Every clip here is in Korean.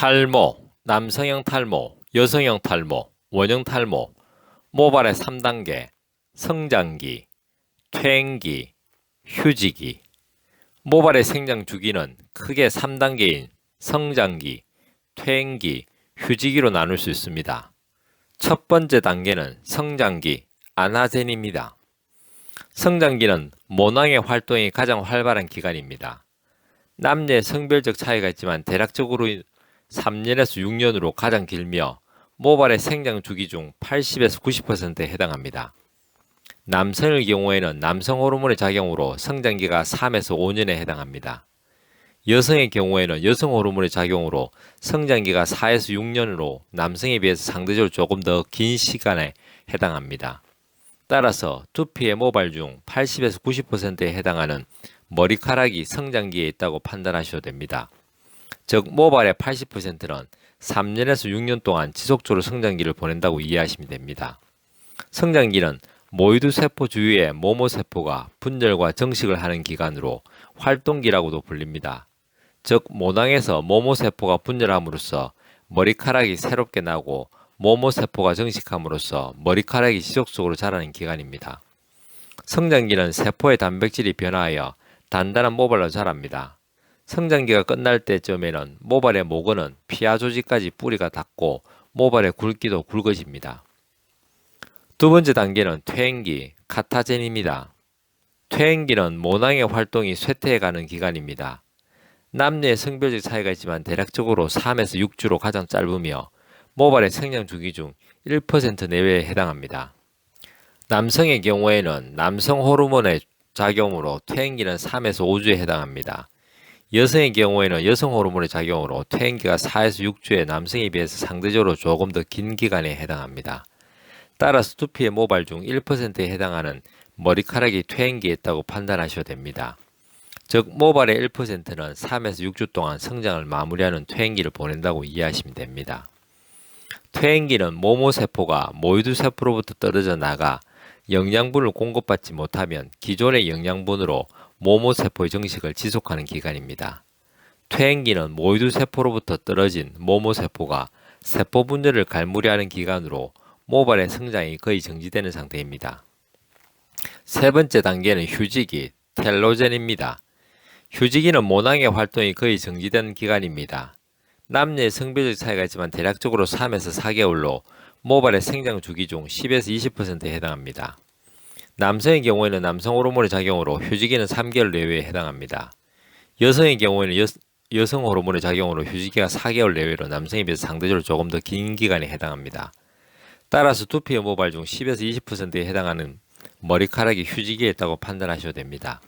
탈모, 남성형 탈모, 여성형 탈모, 원형 탈모, 모발의 3단계, 성장기, 퇴행기, 휴지기. 모발의 생장 주기는 크게 3단계인 성장기, 퇴행기, 휴지기로 나눌 수 있습니다. 첫 번째 단계는 성장기, 아나젠입니다. 성장기는 모낭의 활동이 가장 활발한 기간입니다. 남녀의 성별적 차이가 있지만 대략적으로 3년에서 6년으로 가장 길며 모발의 생장 주기 중 80에서 90%에 해당합니다. 남성의 경우에는 남성 호르몬의 작용으로 성장기가 3에서 5년에 해당합니다. 여성의 경우에는 여성 호르몬의 작용으로 성장기가 4에서 6년으로 남성에 비해서 상대적으로 조금 더 긴 시간에 해당합니다. 따라서 두피의 모발 중 80에서 90%에 해당하는 머리카락이 성장기에 있다고 판단하셔도 됩니다. 즉 모발의 80%는 3년에서 6년 동안 지속적으로 성장기를 보낸다고 이해하시면 됩니다. 성장기는 모이두 세포 주위의 모모 세포가 분열과 정식을 하는 기간으로 활동기라고도 불립니다. 즉 모낭에서 모모 세포가 분열함으로써 머리카락이 새롭게 나고 모모 세포가 정식함으로써 머리카락이 지속적으로 자라는 기간입니다. 성장기는 세포의 단백질이 변화하여 단단한 모발로 자랍니다. 성장기가 끝날 때쯤에는 모발의 모근은 피하 조직까지 뿌리가 닿고 모발의 굵기도 굵어집니다. 두 번째 단계는 퇴행기, 카타젠입니다. 퇴행기는 모낭의 활동이 쇠퇴해가는 기간입니다. 남녀의 성별적 차이가 있지만 대략적으로 3에서 6주로 가장 짧으며 모발의 생장 주기 중 1% 내외에 해당합니다. 남성의 경우에는 남성 호르몬의 작용으로 퇴행기는 3에서 5주에 해당합니다. 여성의 경우에는 여성 호르몬의 작용으로 퇴행기가 4에서 6주에 남성에 비해서 상대적으로 조금 더 긴 기간에 해당합니다. 따라서 두피의 모발 중 1%에 해당하는 머리카락이 퇴행기에 있다고 판단하셔도 됩니다. 즉 모발의 1%는 3에서 6주 동안 성장을 마무리하는 퇴행기를 보낸다고 이해하시면 됩니다. 퇴행기는 모모세포가 모유두 세포로부터 떨어져 나가 영양분을 공급받지 못하면 기존의 영양분으로 모모세포의 정식을 지속하는 기간입니다. 퇴행기는 모유두 세포로부터 떨어진 모모세포가 세포 분열을 갈무리하는 기간으로 모발의 성장이 거의 정지되는 상태입니다. 세 번째 단계는 휴지기, 텔로젠입니다. 휴지기는 모낭의 활동이 거의 정지된 기간입니다. 남녀의 성별적 차이가 있지만 대략적으로 3에서 4개월로 모발의 생장 주기 중 10에서 20%에 해당합니다. 남성의 경우에는 남성 호르몬의 작용으로 휴지기는 3개월 내외에 해당합니다. 여성의 경우에는 여, 여성 호르몬의 작용으로 휴지기가 4개월 내외로 남성에 비해서 상대적으로 조금 더 긴 기간에 해당합니다. 따라서 두피의 모발 중 10에서 20%에 해당하는 머리카락이 휴지기에 있다고 판단하셔도 됩니다.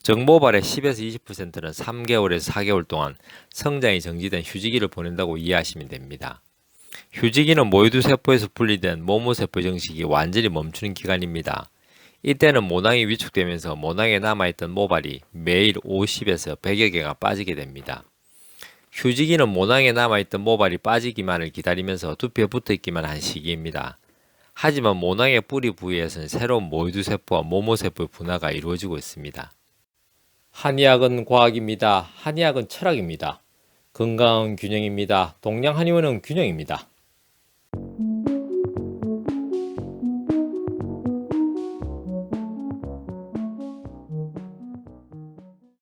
즉 모발의 10에서 20%는 3개월에서 4개월 동안 성장이 정지된 휴지기를 보낸다고 이해하시면 됩니다. 휴지기는 모유두 세포에서 분리된 모모세포 정식이 완전히 멈추는 기간입니다. 이때는 모낭이 위축되면서 모낭에 남아있던 모발이 매일 50에서 100여 개가 빠지게 됩니다. 휴지기는 모낭에 남아있던 모발이 빠지기만을 기다리면서 두피에 붙어있기만 한 시기입니다. 하지만 모낭의 뿌리 부위에서는 새로운 모유두세포와 모모세포의 분화가 이루어지고 있습니다. 한의학은 과학입니다. 한의학은 철학입니다. 건강은 균형입니다. 동양 한의원은 균형입니다.